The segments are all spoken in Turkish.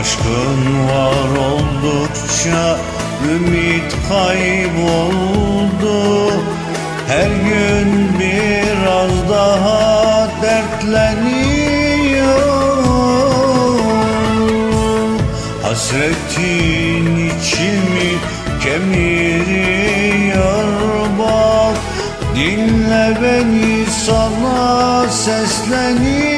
Aşkın var oldukça ümit kayboldu. Her gün biraz daha dertleniyorum. Hasretin içimi kemiriyor bak. Dinle beni sana sesleniyorum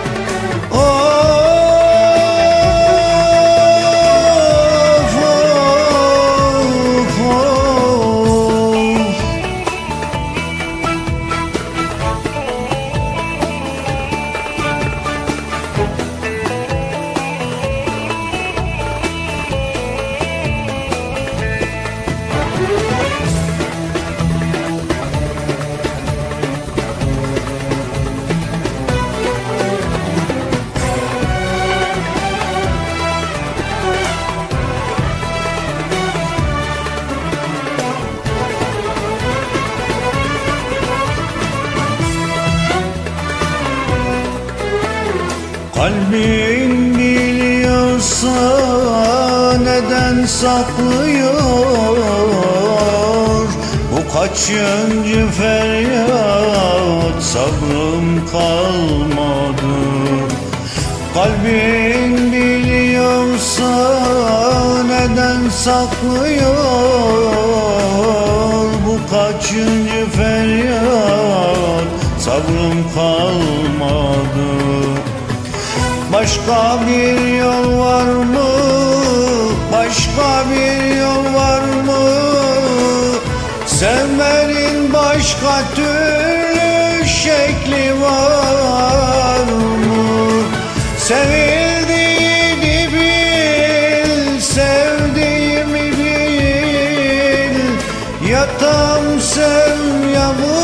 Of, Kalbin biliyorsa neden saklıyor? Bu kaçıncı feryat? Sabrım kalmadı. Kalbin biliyorsa neden saklıyor? Bu kaçıncı feryat? Sabrım kalmadı Başka bir yol var mı? Başka bir yol var mı? Sevmenin başka türlü şekli var mı? Sevildiğini bil, sevdiğimi bil Yatam sev ya bırak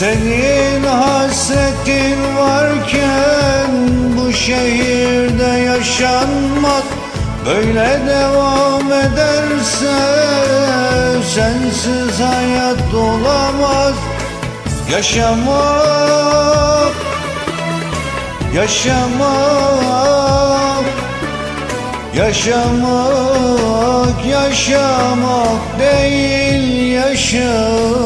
Senin hasretin varken bu şehirde yaşanmak Böyle devam ederse sensiz hayat olamaz. Yaşamak, yaşamak, yaşamak, yaşamak değil yaşamak